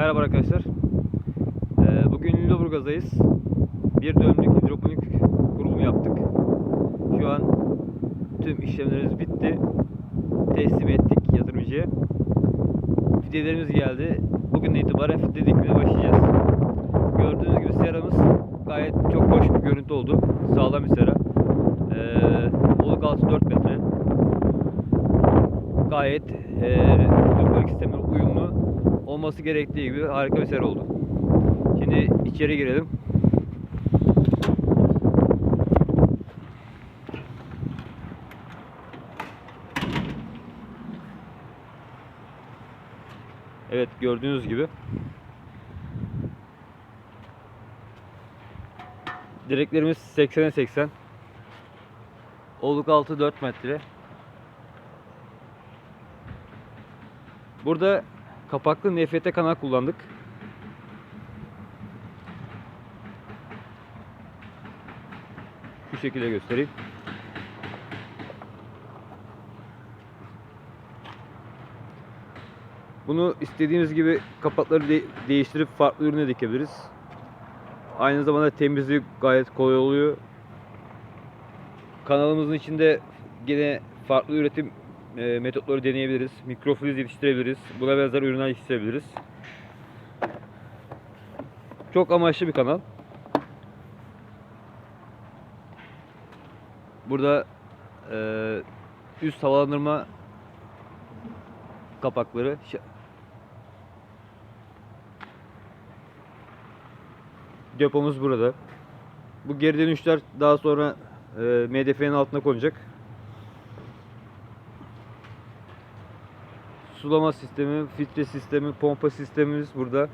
Merhaba arkadaşlar. Ee, bugün Lüleburgaz'dayız. Bir dönümlük hidroponik kurulumu yaptık. Şu an tüm işlemlerimiz bitti. Teslim ettik yatırımcıya. Fidelerimiz geldi. Bugün itibaren fide başlayacağız. Gördüğünüz gibi seramız gayet çok hoş bir görüntü oldu. Sağlam bir sera. Ee, oluk altı 4 metre. Gayet e, hidroponik uyumlu olması gerektiği gibi harika bir sera oldu. Şimdi içeri girelim. Evet gördüğünüz gibi direklerimiz 80'e 80 Oluk altı 4 metre Burada kapaklı NFT kanal kullandık. Şu şekilde göstereyim. Bunu istediğimiz gibi kapakları de- değiştirip farklı ürüne dikebiliriz. Aynı zamanda temizliği gayet kolay oluyor. Kanalımızın içinde yine farklı üretim e, metotları deneyebiliriz. Mikrofriz yetiştirebiliriz. Buna benzer ürünler yetiştirebiliriz. Çok amaçlı bir kanal. Burada e, üst havalandırma kapakları depomuz burada. Bu geri dönüşler daha sonra e, MDF'nin altına konacak. Sulama sistemi, filtre sistemi, pompa sistemimiz burada.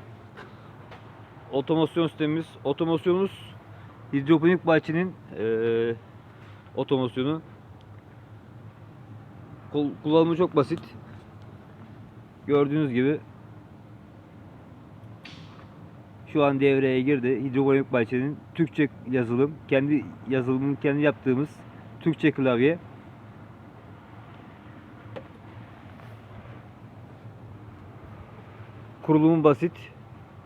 Otomasyon sistemimiz. Otomasyonumuz hidroponik bahçenin eee otomasyonu. Kul- kullanımı çok basit. Gördüğünüz gibi şu an devreye girdi. Hidroponik bahçenin Türkçe yazılım, kendi yazılımını kendi yaptığımız Türkçe klavye. Kurulumu basit.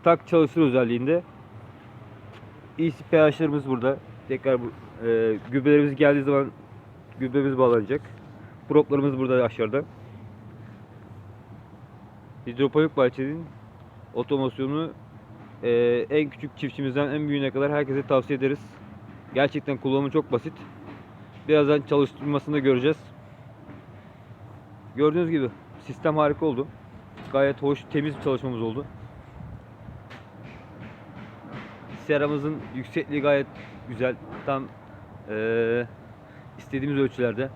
Tak çalıştır özelliğinde. EC pH'larımız burada. Tekrar bu e, gübrelerimiz geldiği zaman gübremiz bağlanacak. Proplarımız burada aşağıda. Hidroponik bahçenin otomasyonu e, en küçük çiftçimizden en büyüğüne kadar herkese tavsiye ederiz. Gerçekten kullanımı çok basit. Birazdan çalıştırmasını da göreceğiz. Gördüğünüz gibi sistem harika oldu. Gayet hoş, temiz bir çalışmamız oldu. Seramızın yüksekliği gayet güzel. Tam eee, istediğimiz ölçülerde.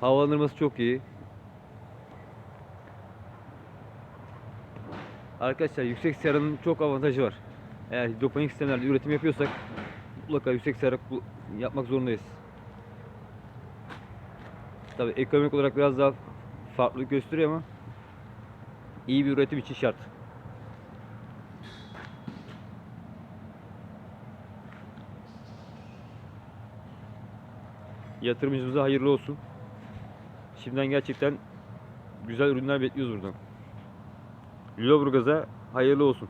Havalandırması çok iyi. Arkadaşlar yüksek seranın çok avantajı var. Eğer hidroponik sistemlerde üretim yapıyorsak mutlaka yüksek sera yapmak zorundayız. Tabii ekonomik olarak biraz daha farklılık gösteriyor ama iyi bir üretim için şart. Yatırımcımıza hayırlı olsun. Şimdiden gerçekten güzel ürünler bekliyoruz buradan. Lüleburgaz'a hayırlı olsun.